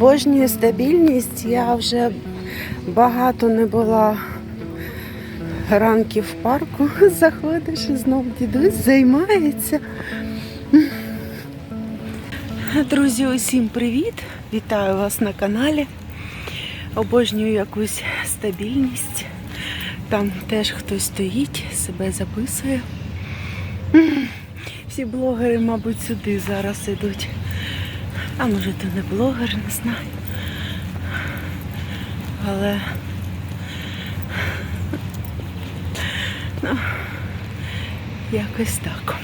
Обожнюю стабільність. Я вже багато не була ранків в парку. Заходиш і знов дідусь займається. Друзі, усім привіт! Вітаю вас на каналі. Обожнюю якусь стабільність. Там теж хтось стоїть, себе записує. Всі блогери, мабуть, сюди зараз ідуть. А може то не блогер, не знаю. Але ну, якось так.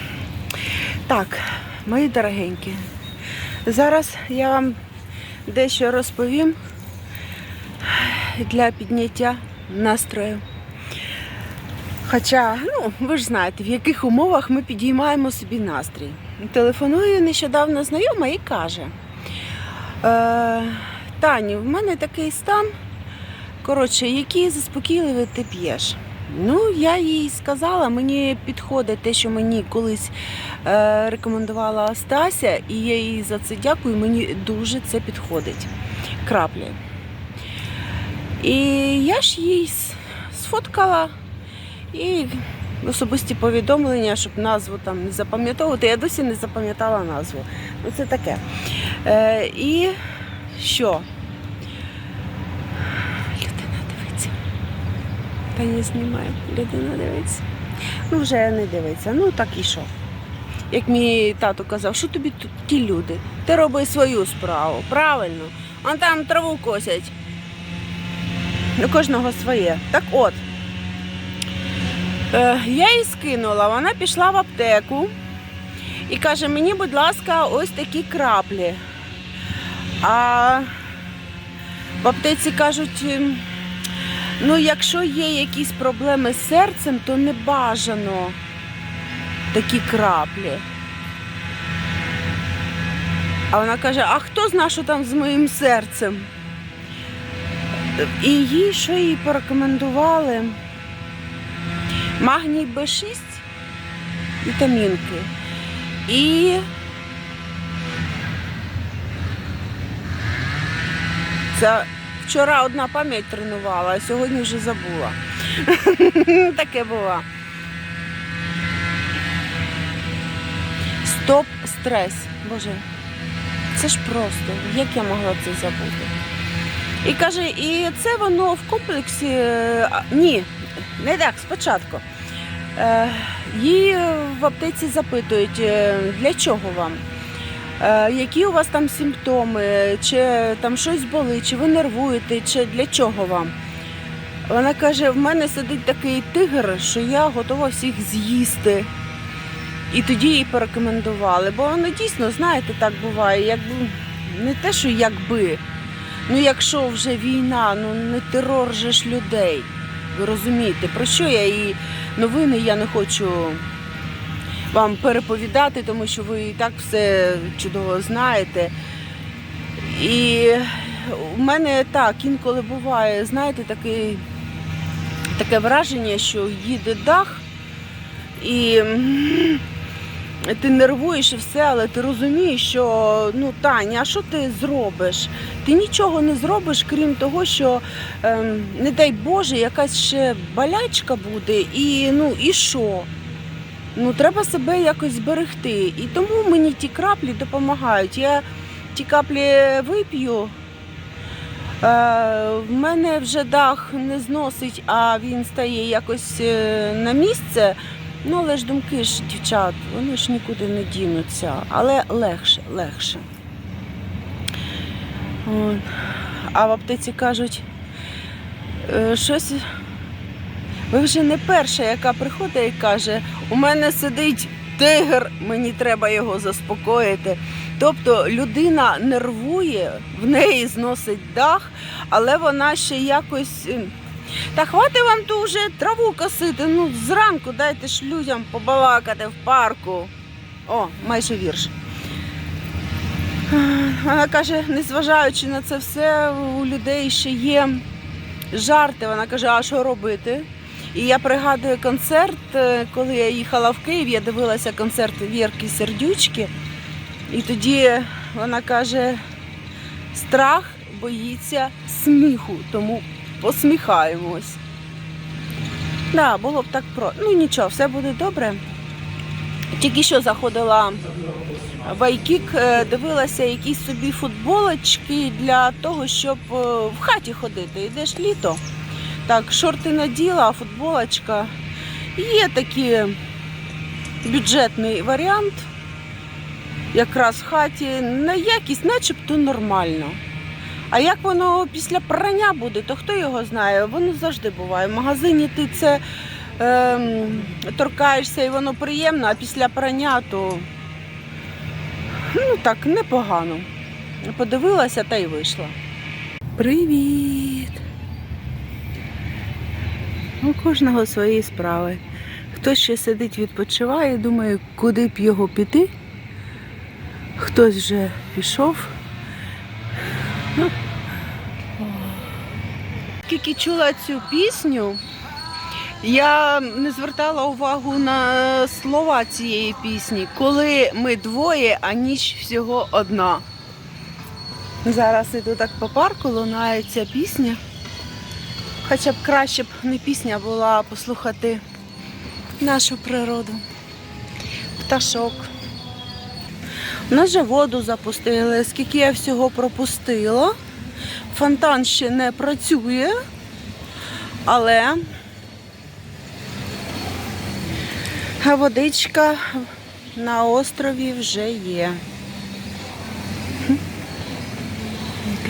Так, мої дорогенькі, зараз я вам дещо розповім для підняття настрою. Хоча, ну, ви ж знаєте, в яких умовах ми підіймаємо собі настрій. Телефонує нещодавно знайома і каже: Таню, в мене такий стан, коротше, який заспокійливий ти п'єш. Ну, я їй сказала, мені підходить те, що мені колись е, рекомендувала Стася, і я їй за це дякую, мені дуже це підходить. Краплі. І я ж їй сфоткала і особисті повідомлення, щоб назву там не запам'ятовувати. Я досі не запам'ятала назву. Ну це таке. Е, і що? Людина дивиться. Та не знімає. Людина дивиться. Ну, вже не дивиться. Ну так і що? Як мій тато казав, що тобі тут ті люди? Ти роби свою справу. Правильно. Он там траву косять. У кожного своє. Так от. Е, Я її скинула, вона пішла в аптеку і каже: мені, будь ласка, ось такі краплі. А в аптеці кажуть, ну, якщо є якісь проблеми з серцем, то не бажано такі краплі. А вона каже: а хто знає, що там з моїм серцем? І їй що їй порекомендували? Магній Б6, вітамінки. І це вчора одна пам'ять тренувала, а сьогодні вже забула. Таке було. Стоп стрес. Боже, це ж просто. Як я могла це забути? І каже, і це воно в комплексі. е, Ні, не так, спочатку. Е, Її в аптеці запитують, е, для чого вам? Е, Які у вас там симптоми, чи там щось болить, чи ви нервуєте, чи для чого вам? Вона каже: в мене сидить такий тигр, що я готова всіх з'їсти. І тоді їй порекомендували, бо воно дійсно, знаєте, так буває, якби не те, що якби. Ну, якщо вже війна, ну не терор же ж людей. Ви розумієте, про що я і новини я не хочу вам переповідати, тому що ви і так все чудово знаєте. І у мене так інколи буває, знаєте, такий, таке враження, що їде дах і ти нервуєш і все, але ти розумієш, що ну Таня, а що ти зробиш? Ти нічого не зробиш, крім того, що ем, не дай Боже, якась ще болячка буде, і ну і що? Ну, треба себе якось зберегти. І тому мені ті краплі допомагають. Я ті каплі вип'ю. Е, в мене вже дах не зносить, а він стає якось е, на місце. Ну, але ж думки ж, дівчат, вони ж нікуди не дінуться. Але легше, легше. А в аптеці кажуть, «Е, щось. Ви вже не перша, яка приходить і каже, у мене сидить тигр, мені треба його заспокоїти. Тобто людина нервує, в неї зносить дах, але вона ще якось. Та хватить вам ту вже траву косити. Ну, зранку дайте ж людям побалакати в парку. О, майже вірш. Вона каже, незважаючи на це все, у людей ще є жарти. Вона каже, а що робити? І я пригадую концерт, е, коли я їхала в Київ, я дивилася концерт Вірки Сердючки. І тоді вона каже: Страх боїться сміху, тому посміхаємось. Да, було б так про. Ну нічого, все буде добре. Тільки що заходила в Айкік, е, дивилася якісь собі футболочки для того, щоб е, в хаті ходити. Йдеш літо. Так, шорти наділа, а футболочка. Є такий бюджетний варіант. Якраз в хаті на якість, начебто нормально. А як воно після прання буде, то хто його знає? Воно завжди буває. В магазині ти це ем, торкаєшся і воно приємно, а після прання то ну так, непогано. Подивилася та й вийшла. Привіт! У кожного свої справи. Хтось ще сидить, відпочиває, думає, куди б його піти. Хтось вже пішов. Скільки чула цю пісню, я не звертала увагу на слова цієї пісні. Коли ми двоє, а ніч всього одна. Зараз іду так по парку, лунає ця пісня. Хоча б краще б не пісня була а послухати нашу природу. Пташок. У нас же воду запустили, скільки я всього пропустила. Фонтан ще не працює, але водичка на острові вже є.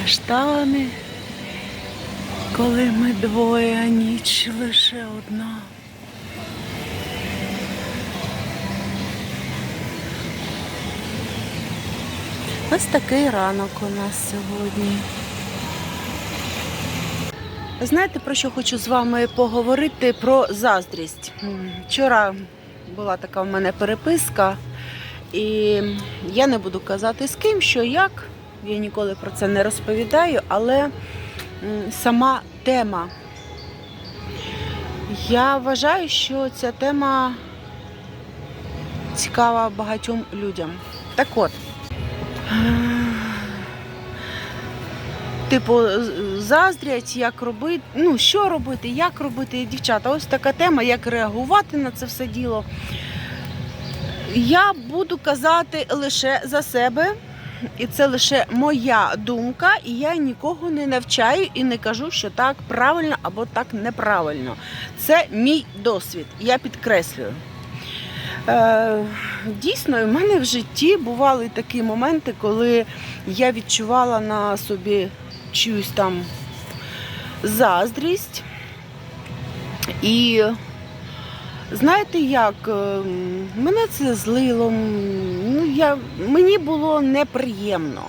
Каштани, коли ми двоє, а ніч лише одна. Ось такий ранок у нас сьогодні. Знаєте, про що хочу з вами поговорити? Про заздрість. Вчора була така в мене переписка, і я не буду казати з ким, що як. Я ніколи про це не розповідаю, але сама тема. Я вважаю, що ця тема цікава багатьом людям. Так от. Типу, заздрять, як робити, ну що робити, як робити, дівчата. Ось така тема, як реагувати на це все діло. Я буду казати лише за себе, і це лише моя думка, і я нікого не навчаю і не кажу, що так правильно або так неправильно. Це мій досвід, я підкреслюю. Е, дійсно, в мене в житті бували такі моменти, коли я відчувала на собі чиюсь там заздрість. І знаєте як, ем, мене це злило, ну, я, мені було неприємно.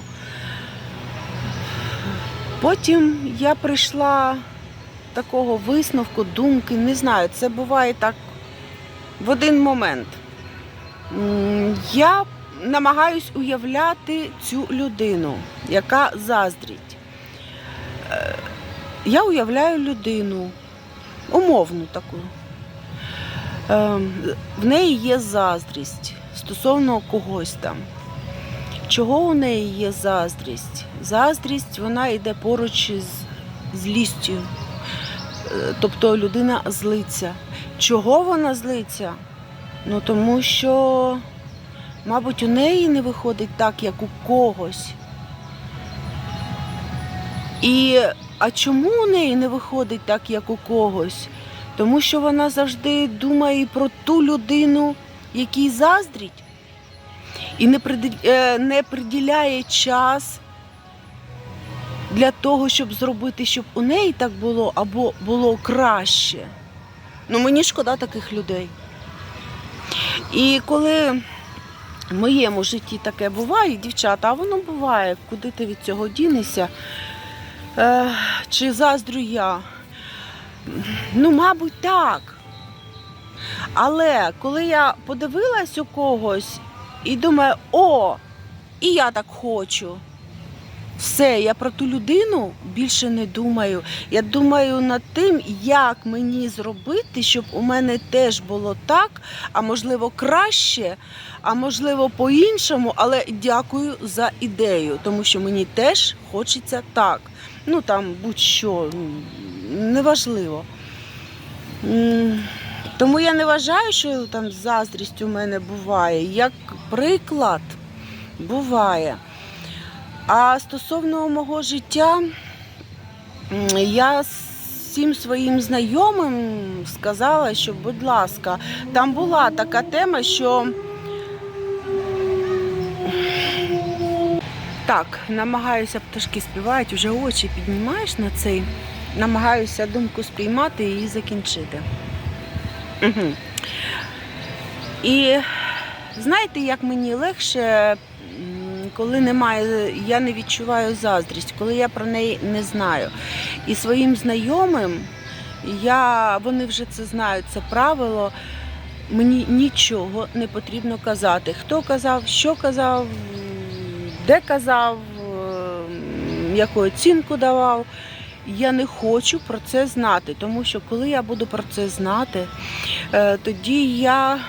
Потім я прийшла такого висновку, думки, не знаю, це буває так в один момент. Я намагаюсь уявляти цю людину, яка заздрить. Е, Я уявляю людину, умовну таку. Ем, В неї є заздрість стосовно когось там. Чого у неї є заздрість? Заздрість вона йде поруч з злістю. Е, Тобто людина злиться. Чого вона злиться? Ну тому що, мабуть, у неї не виходить так, як у когось. І а чому у неї не виходить так, як у когось? Тому що вона завжди думає про ту людину, якій заздрить, і е, не приділяє час для того, щоб зробити, щоб у неї так було або було краще. Ну мені шкода таких людей. І коли в моєму житті таке буває, дівчата, а воно буває, куди ти від цього дінешся, е, чи заздрю я? Ну, мабуть, так. Але коли я подивилась у когось і думаю, о, і я так хочу. Все, я про ту людину більше не думаю. Я думаю над тим, як мені зробити, щоб у мене теж було так, а можливо краще, а можливо по-іншому, але дякую за ідею, тому що мені теж хочеться так. Ну там будь-що, неважливо. Тому я не вважаю, що там заздрість у мене буває. Як приклад, буває. А стосовно мого життя, я всім своїм знайомим сказала, що, будь ласка, там була така тема, що так, намагаюся, пташки співають, вже очі піднімаєш на цей, намагаюся думку спіймати і закінчити. Угу. І знаєте, як мені легше, коли немає, я не відчуваю заздрість, коли я про неї не знаю. І своїм знайомим я, вони вже це знають, це правило. Мені нічого не потрібно казати. Хто казав, що казав, де казав, ем, яку оцінку давав. Я не хочу про це знати, тому що коли я буду про це знати, е, тоді я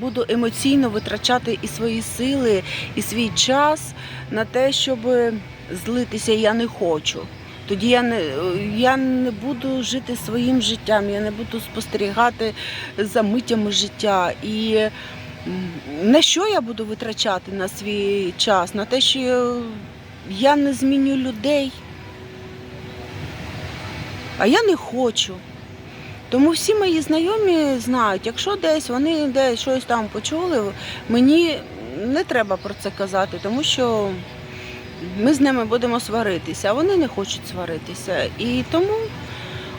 буду емоційно витрачати і свої сили, і свій час на те, щоб злитися я не хочу. Тоді я не, я не буду жити своїм життям, я не буду спостерігати за миттями життя. І на що я буду витрачати на свій час? На те, що я не зміню людей. А я не хочу. Тому всі мої знайомі знають, якщо десь вони десь щось там почули, мені не треба про це казати, тому що ми з ними будемо сваритися, а вони не хочуть сваритися. І тому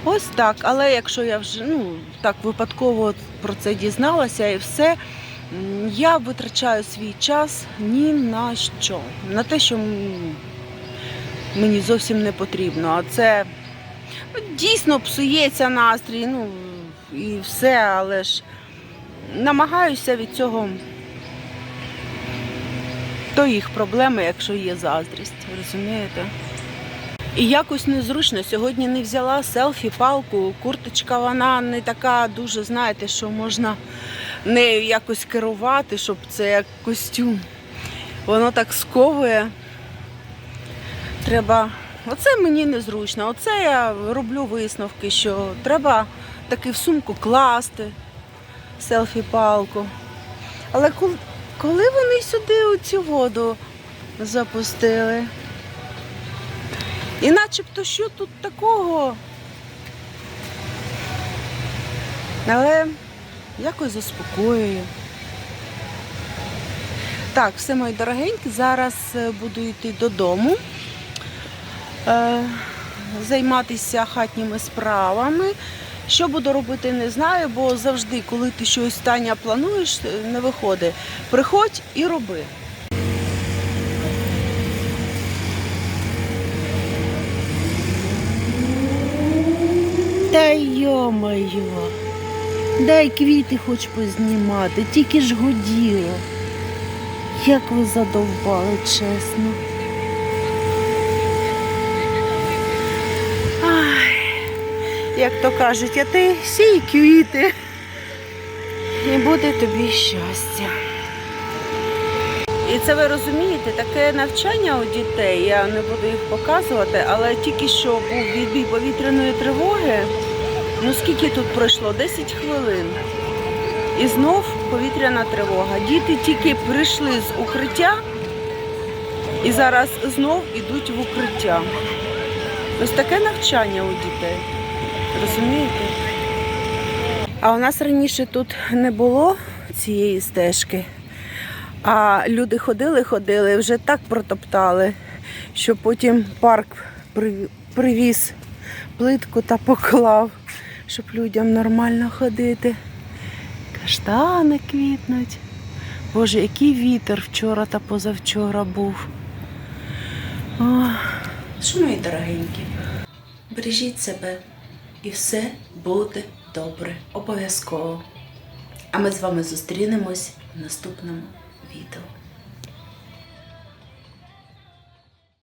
ось так. Але якщо я вже ну, так випадково про це дізналася і все, я витрачаю свій час ні на що. На те, що мені зовсім не потрібно. А це дійсно псується настрій, ну і все, але ж намагаюся від цього. То їх проблеми, якщо є заздрість, розумієте? І якось незручно. Сьогодні не взяла селфі, палку, курточка вона не така дуже, знаєте, що можна нею якось керувати, щоб це як костюм. Воно так сковує. Треба. Оце мені незручно. Оце я роблю висновки, що треба таки в сумку класти селфі-палку. Але коли вони сюди цю воду запустили? І начебто що тут такого? Але якось заспокоює. Так, все мої дорогенькі, зараз е, буду йти додому, займатися хатніми справами. Що буду робити, не знаю, бо завжди, коли ти щось Таня плануєш, е, не виходить. Приходь і роби. Та йо-моє, дай квіти хоч познімати, тільки ж годіло. Як ви задовбали, чесно. Як то кажуть, а ти сій квіти. І буде тобі щастя. І це ви розумієте, таке навчання у дітей, я не буду їх показувати, але тільки що був відбій повітряної тривоги. Ну скільки тут пройшло? 10 хвилин. І знов повітряна тривога. Діти тільки прийшли з укриття і зараз знов ідуть в укриття. Ось таке навчання у дітей. Розумієте? А у нас раніше тут не було цієї стежки. А люди ходили, ходили, вже так протоптали, що потім парк привіз плитку та поклав, щоб людям нормально ходити. Каштани квітнуть. Боже, який вітер вчора та позавчора був. О, дорогенькі, бережіть себе і все буде добре, обов'язково. А ми з вами зустрінемось в наступному відео.